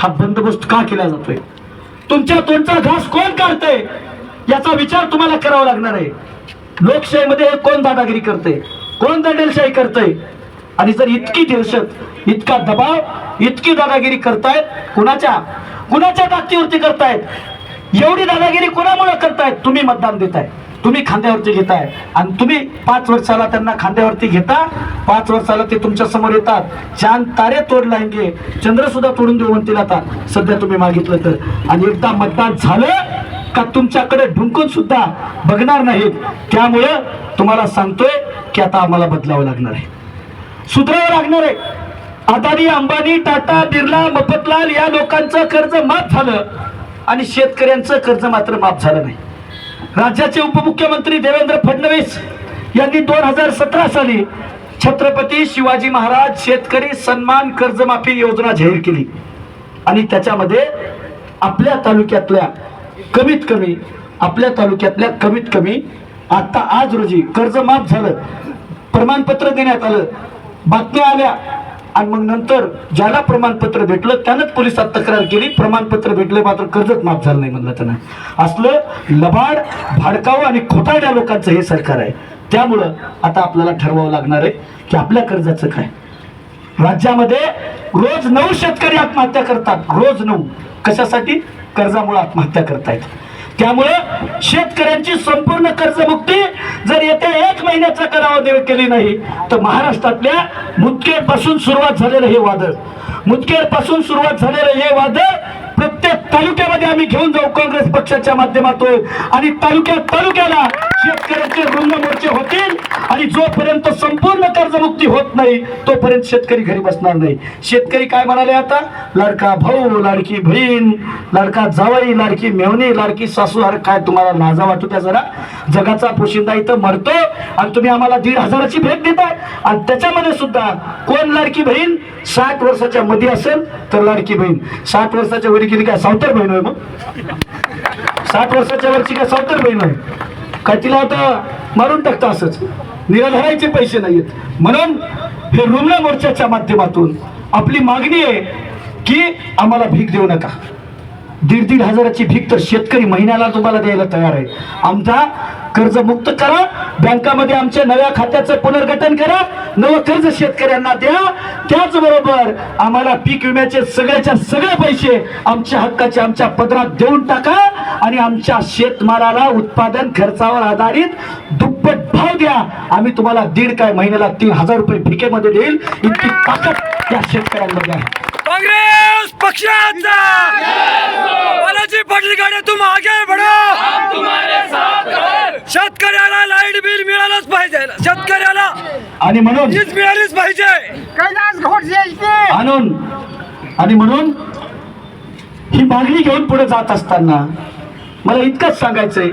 हा बंदोबस्त का केला जातोय? तुमच्या तोंडचा घास कोण काढतंय? याचा विचार तुम्हाला करावा लागणार आहे. लोकशाहीमध्ये हे कोण दादागिरी करते कोण दंडेलशाही करतंय? आणि जर इतकी दहशत इतका दबाव इतकी दादागिरी करतायत कुणाच्या? कुणाच्या ताकदीवरती करतायत? एवढी दादागिरी कोणामुळे करतायत? तुम्ही मतदान देताय तुम्ही खांद्यावरती घेताय. आणि तुम्ही पाच वर्षाला त्यांना खांद्यावरती घेता पाच वर्षाला ते तुमच्यासमोर येतात. चांद तारे तोड लाईंगे चंद्र सुद्धा तोडून देऊ म्हणतील आता सध्या तुम्ही मागितलं तर. आणि एकदा मतदान झालं का तुमच्याकडे ढुंकून सुद्धा बघणार नाहीत. त्यामुळं तुम्हाला सांगतोय की आता आम्हाला बदलावं लागणार आहे. सुधारावं लागणार आहे. अदानी अंबानी टाटा बिर्ला मफतलाल या लोकांचं कर्ज माफ झालं. आणि शेतकऱ्यांचं कर्ज मात्र माफ झालं नाही. राज्याचे उपमुख्यमंत्री देवेंद्र फडणवीस यांनी दोन हजार सतरा साली छत्रपती शिवाजी महाराज शेतकरी सन्मान कर्जमाफी योजना जाहीर केली. आणि त्याच्यामध्ये आपल्या तालुक्यातल्या कमीत कमी आपल्या तालुक्यातल्या कमीत कमी आता आज रोजी कर्जमाफ झालं प्रमाणपत्र देण्यात आलं बातम्या आल्या आणि मग नंतर ज्याला प्रमाणपत्र भेटलं त्यानंच पोलिसात तक्रार केली. प्रमाणपत्र भेटलं मात्र कर्जच माफ झालं नाही म्हणलं त्यांना. असलं लबाड भाडकावं आणि खोटाड्या लोकांचं हे सरकार आहे. त्यामुळं आता आपल्याला ठरवावं लागणार आहे की आपल्या कर्जाचं काय. राज्यामध्ये रोज नऊ शेतकरी आत्महत्या करतात. रोज नऊ. कशासाठी? कर्जामुळे आत्महत्या करतायत. त्यामुळे शेतकऱ्यांची संपूर्ण कर्जमुक्ती जर येत्या एक महिन्याचा करावा देव केली नाही तर महाराष्ट्रातल्या मुदखेडपासून सुरुवात झालेलं हे वादळ. मुदखेडपासून सुरुवात झालेलं हे वादळ प्रत्येक तालुक्यामध्ये आम्ही घेऊन जाऊ काँग्रेस पक्षाच्या माध्यमातून. आणि तालुक्यात तालुक्याला शेतकऱ्यांचे रुग्ण मोर्चे आणि जोपर्यंत संपूर्ण कर्जमुक्ती होत नाही तोपर्यंत शेतकरी घरी बसणार नाही. शेतकरी काय म्हणाले आता? लाडका भाऊ लाडकी बहीण लाडका जावई लाडकी मेवणी लाडकी सासू अरे काय तुम्हाला लाजा वाटू त्या जरा? जगाचा पोशिंदा इथं मरतो आणि तुम्ही आम्हाला दीड हजाराची भेट देताय. आणि त्याच्यामध्ये सुद्धा कोण लाडकी बहीण? साठ वर्षाच्या मध्ये असेल तर लाडकी बहीण. साठ वर्षाच्या वरी गेली काय सावतर बहीण होय मग? साठ वर्षाच्या वरची काय सावतर बहीण आहे काय तिला आता मारून टाकतं असंच. निराधाराचे पैसे नाहीत म्हणून हे रुग्ण मोर्चाच्या माध्यमातून आपली मागणी आहे की आम्हाला भीक देऊ नका. दीड दीड हजाराची भीक तर शेतकरी महिन्याला तुम्हाला द्यायला तयार आहे. आमचा कर्ज मुक्त करा बँकामध्ये आमच्या नव्या खात्याचं पुनर्गठन करा नवं कर्ज शेतकऱ्यांना द्या. त्याचबरोबर आम्हाला पीक विम्याचे सगळ्याच्या सगळे पैसे आमच्या हक्काचे आमच्या पदरात देऊन टाका आणि आमच्या शेतमालाला उत्पादन खर्चावर आधारित दुप्पट भाव द्या. आम्ही तुम्हाला दीड काय महिन्याला तीन हजार रुपये भिकेमध्ये देईल. इतकी ताकद या शेतकऱ्यांमध्ये आहे. कांग्रेस पक्षाचा! बालाजी पाटील गाडे तुम आगे बढ़ो! शेतकऱ्याला लाइट बिल मिळालंच पाहिजे. शेतकऱ्याला आणि म्हणून वीज मिळालीच पाहिजे. कैलास घोटचे आणून आणि म्हणून ही मागणी घेऊन पुढे जात असताना मला इतकंच सांगायचंय.